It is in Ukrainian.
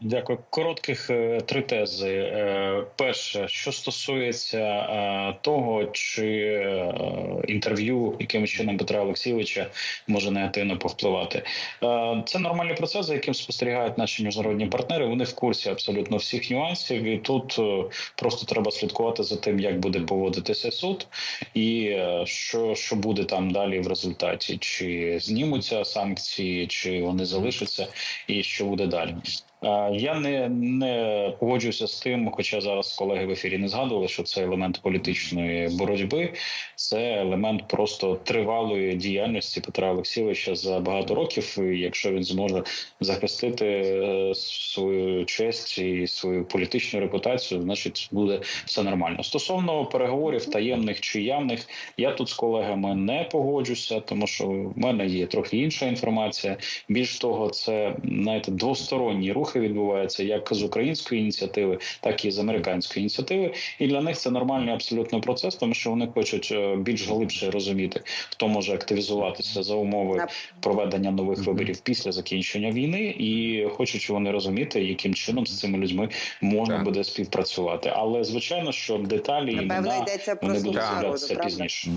Дякую. Коротких е, три тези. Е, Перше, що стосується е, того, чи інтерв'ю яким чином Петра Олексійовича може негативно повпливати. Це нормальний процес, за яким спостерігають наші міжнародні партнери. Вони в курсі абсолютно всіх нюансів, і тут просто треба слідкувати за тим, як буде поводитися суд, і що, що буде там далі в результаті, чи знімуться санкції, чи вони залишаться, і що буде далі. Е, Я не, не погоджуюся з тим, хоча зараз колеги в ефірі не згадували, що це елемент політичної боротьби, це елемент просто тривалої діяльності Петра Олексійовича за багато років. І якщо він зможе захистити е, свою честь і свою політичну репутацію, значить буде все нормально. Стосовно переговорів таємних чи явних, я тут з колегами не погоджуся, тому що в мене є трохи інша інформація. Більш того, це знаєте, двосторонні рухи відбуваються як з української ініціативи, так і з американської ініціативи. І для них це нормальний абсолютно процес, тому що вони хочуть е, більш глибше розуміти, хто може активізуватися за умови проведення нових виборів після закінчення війни, і хочуть вони розуміти, яким чином з цими людьми можна Так. буде співпрацювати. Але звичайно, що деталі Напевно, імена вони будуть з'являтися пізніше.